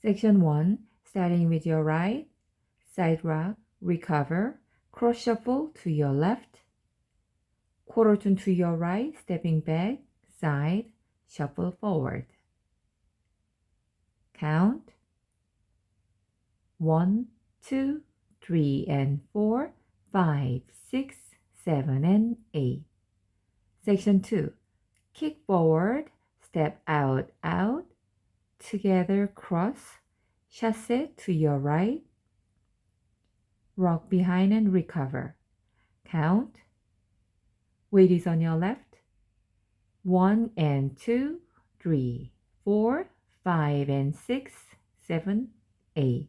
Section 1, starting with your right, side rock, recover, cross shuffle to your left, quarter turn to your right, stepping back, side, shuffle forward. Count. One, two, three, and four, five, six, seven, and eight. Section 2. Kick forward, step out, out, together cross, chasse to your right, rock behind and recover. Count. Weight is on your left. One and two, three, four, five and six, seven, eight.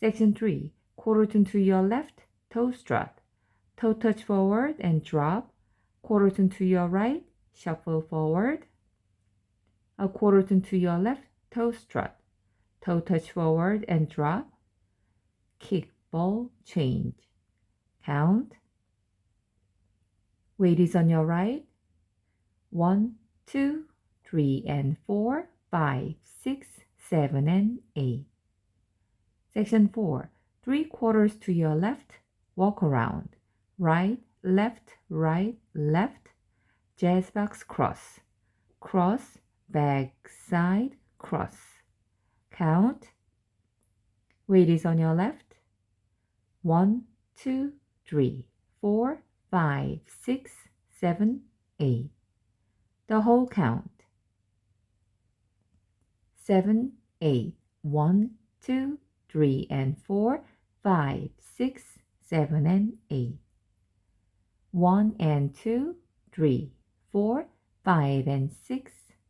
Section 3. Quarter turn to your left, toe strut. Toe touch forward and drop. Quarter turn to your right, shuffle forward. A quarter turn to your left, toe strut. Toe touch forward and drop. Kick, ball, change. Count. Weight is on your right. One, two, three, and four, five, six, seven, and eight. Section 4. Three quarters to your left, walk around. Right, left, right, left. Jazz box cross. Cross, back, side, cross. Count. Weight is on your left. One, two, three, four, five, six, seven, eight. The whole count. Seven, eight, one, two, three, and four, five, six, seven, and eight. One and two, three, four, five, and six,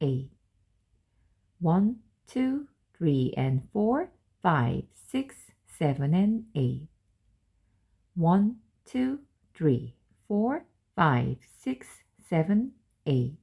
eight. One, two, three, and four, five, six, seven, and eight. One, two, three, four, five, six, seven, eight.